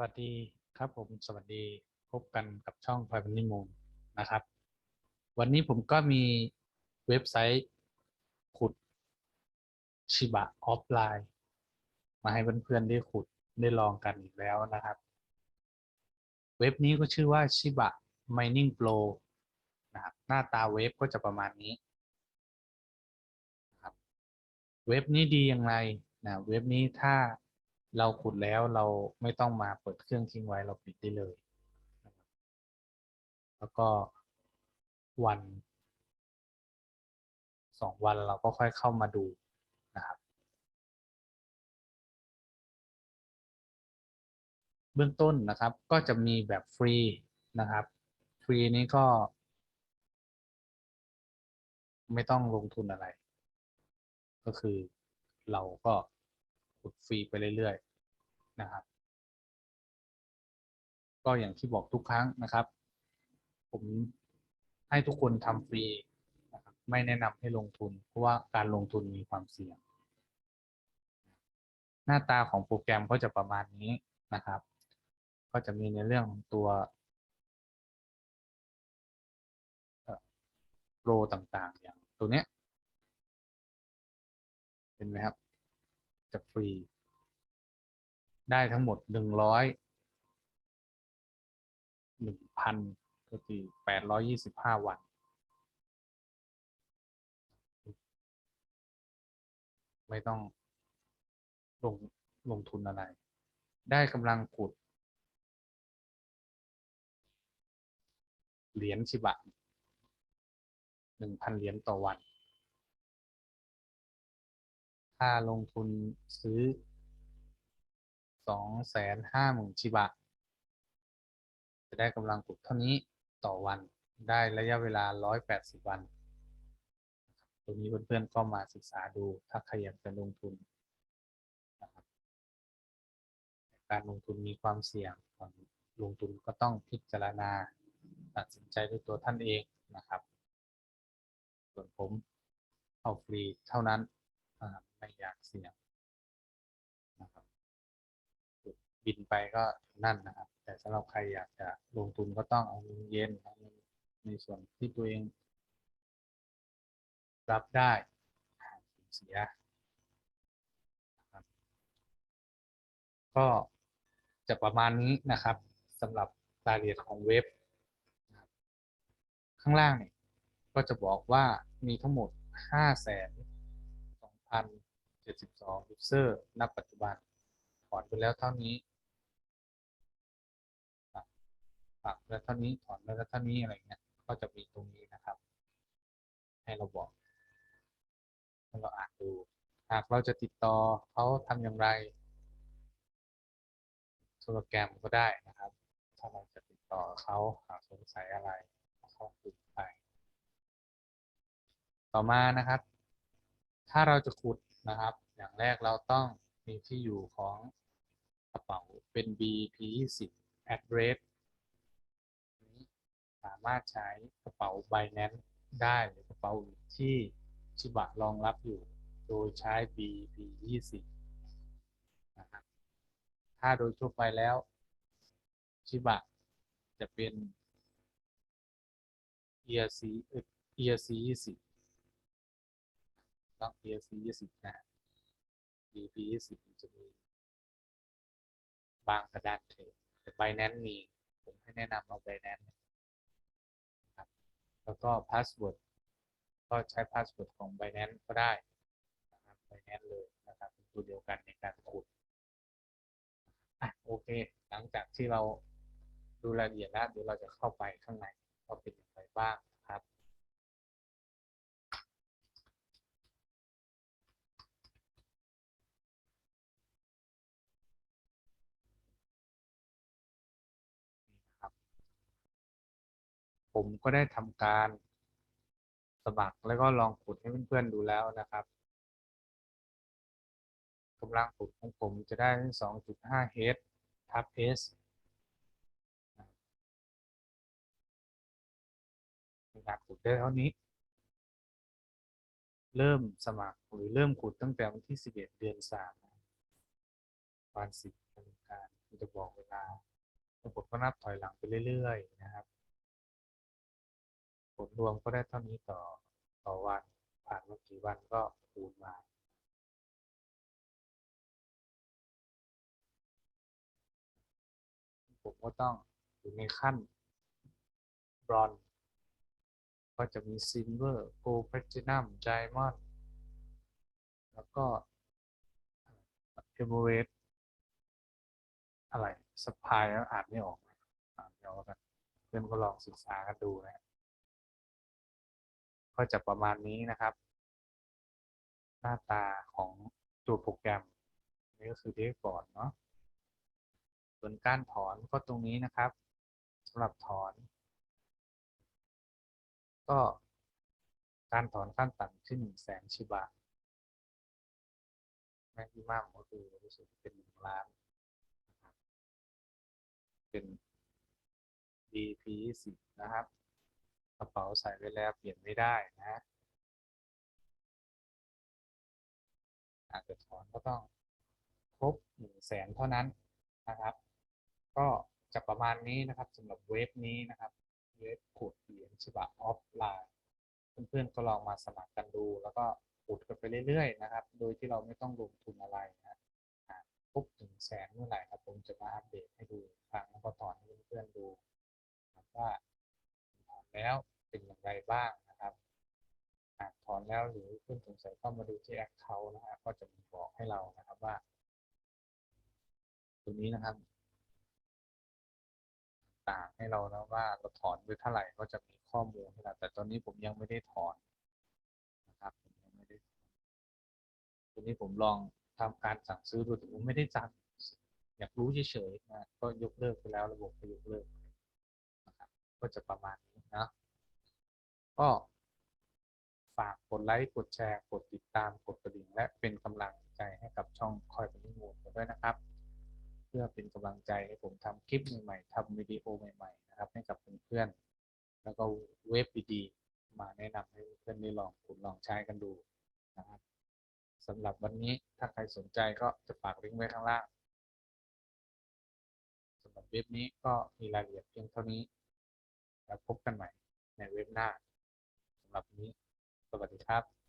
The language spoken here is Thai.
วัสดีครับผมสวัสดีพบกันกับช่องพ r i v a t y Moon นะครับ วันนี้ผมก็มีเว็บไซต์ขุดชิบะออฟไลน์ มาให้เพื่อนๆได้ขุดได้ลองกันอีกแล้วนะครับ เว็บนี้ก็ชื่อว่าชิบะ Mining Pro นะครับหน้าตาเว็บก็จะประมาณนี้นครับเว็บนี้ดีอย่างไรนะเว็บนี้ถ้า เราขุดแล้วเราไม่ต้องมาเปิดเครื่องทิ้งไว้เราปิดได้เลย แล้วก็วันสองวันเราก็ค่อยเข้ามาดูนะครับ เบื้องต้นนะครับก็จะมีแบบฟรีนะครับ ฟรีนี้ก็ ไม่ต้องลงทุนอะไร ก็คือเราก็ ขุดฟรีไปเรื่อยๆนะครับ ก็อย่างที่บอกทุกครั้งนะครับ ผมให้ทุกคนทำฟรีนะครับไม่แนะนำให้ลงทุน เพราะว่าการลงทุนมีความเสี่ยง หน้าตาของโปรแกรมก็จะประมาณนี้นะครับ ก็จะมีในเรื่องของตัวโปรต่างๆ อย่างตัวเนี้ย เห็นไหมครับ จะฟรี ได้ทั้งหมดหนึ่งร้อยหนึ่งพันก็คือแปดร้อยยี่สิบห้าวัน ไม่ต้องลงลงทุนอะไร ได้กำลังขุด เหรียญชิบะหนึ่งพันเหรียญต่อวัน ค่าลงทุนซื้อสองแสนห้าหมื่นชิบะ จะได้กำลังขุดเท่านี้ต่อวันได้ระยะเวลาร้อยแปดสิบวันตัวนี้เพื่อนๆก็มาศึกษาดูถ้าใครอยากจะลงทุนนะครับการลงทุนมีความเสี่ยงก่อนลงทุนก็ต้องพิจารณาตัดสินใจด้วยตัวท่านเองนะครับ ส่วนผมเอาฟรีเท่านั้นนะครับ เสียงนะครับบินไปก็นั่นนะครับ แต่สำหรับใครอยากจะลงทุนก็ต้องเอาเงินเย็นในส่วนที่ตัวเอง รับได้หาเสียนะครับก็จะประมาณนี้นะครับสำหรับรายละเอียดของเว็บ ข้างล่างเนี่ยก็จะบอกว่ามีทั้งหมด 5 2 0 72ยู เซอร์ณปัจจุบัน ถอนไปแล้วเท่านี้ปรับแล้วเท่านี้ ถอนแล้วเท่านี้อะไรเงี้ย ก็จะมีตรงนี้นะครับ ให้เราบอกให้เราอ่านดู หากเราจะติดต่อเขาทำอย่างไรโทรแกรมก็ได้นะครับ ถ้าเราจะติดต่อเขาหากสงสัยอะไรเขาคุยไป ต่อมานะครับ ถ้าเราจะขุด นะครับ อย่างแรกเราต้องมีที่อยู่ของกระเป๋าเป็น BP 20 address สามารถใช้กระเป๋า Binance ได้หรือกระเป๋าอื่ที่ชิบะรองรับอยู่ โดยใช้ BP 20นะครับถ้าโดยทั่วไปแล้วชิบะจะเป็น ERC ERC 20 นะครับ AFC ยี่สิบนะ DP ยี่สิบจะมี บางกระดานเทรดแต่ไบแนนมี ผมให้แนะนำเอาไบแนนนะครับ แล้วก็พาสเวิร์ดก็ใช้พาสเวิร์ดของไบแนนก็ได้ไบแนนเลยนะครับเป็นตัวเดียวกันในการขุดอะโอเค หลังจากที่เราดูรายละเอียดแล้วเดี๋ยวเราจะเข้าไปข้างในว่าเป็นอย่างไรบ้าง ผมก็ได้ทำการสมัครแล้วก็ลองขุดให้เพื่อนๆดูแล้วนะครับกำลังขุดของผมจะได้ที่2.5 h ทับ s อยากขุดได้เท่านี้ เริ่มสมัครหรือเริ่มขุดตั้งแต่วันที่ 11 เดือน3วัน10การจะบอกเวลาผมก็นับถอยหลังไปเรื่อยๆนะครับ ลรวมก็ได้เท่านี้ต่อต่อวัน ผ่านมากี่วันก็คูณมาผมก็ต้องอยู่ในขั้นบรอนก็จะมีซิลเวอร์โกลด์แพลตินัมไดมอนด์แล้วก็เอเมเรสอะไรสปายอ่านไม่ออกอ่านไม่ออกกันเพื่อนก็ลองศึกษากันดูนะ ก็จะประมาณนี้นะครับ หน้าตาของตัวโปรแกรมนี่ก็คือเดฟบอร์ดเนาะส่วนการถอนก็ตรงนี้นะครับสำหรับถอน ก็การถอนขั้นต่ำที่หนึ่งแสนชิบะแม็กซิมัมก็คือรู้สึกเป็นหนึ่งล้าน เป็น DP สิบนะครับ กระเป๋าใส่ไว้แล้วเปลี่ยนไม่ได้นะอาจจะถอนก็ต้องครบหนึ่งแสนเท่านั้นนะครับ ก็จะประมาณนี้นะครับสำหรับเว็บนี้นะครับ เว็บขุดเหรียญฉบับออฟไลน์เพื่อนๆก็ลองมาสมัครกันดู แล้วก็ขุดกันไปเรื่อยๆนะครับ โดยที่เราไม่ต้องลงทุนอะไรนะครบถึงแสนเมื่อไหร่ครับผมจะมาอัปเด บ้างนะครับหากถอนแล้วหรือเพื่อนสงสัยเข้ามาดูที่แอคเคาท์นะฮะก็จะมีบอกให้เรานะครับว่าตัวนี้นะครับ ต่างให้เราแล้วว่าเราถอนไปเท่าไหร่ก็จะมีข้อมูลให้เราแต่ตอนนี้ผมยังไม่ได้ถอนนะครับผมยังไม่ได้ถอนตัวนี้ผมลองทำการสั่งซื้อดูแต่ผมไม่ได้สั่งอยากรู้เฉยๆนะก็ยกเลิกไปแล้วระบบก็ยกเลิกนะครับก็จะประมาณนี้นะ ก็ฝากกดไลค์กดแชร์ กดติดตามกดกระดิ่ง และเป็นกำลังใจให้กับช่องคอยเป็นนิมูลด้วยนะครับ เพื่อเป็นกำลังใจให้ผมทำคลิปใหม่ๆทำวิดีโอใหม่ๆนะครับให้กับเพื่อนๆแล้วก็เว็บดีๆมาแนะนำให้เพื่อนได้ลองคุณลองใช้กันดูนะครับสำหรับวันนี้ถ้าใครสนใจก็จะฝากลิงก์ไว้ข้างล่างสำหรับเว็บนี้ก็มีรายละเอียดเพียงเท่านี้ แล้วพบกันใหม่ในเว็บหน้าำหรับนี้ สวัสดีครับ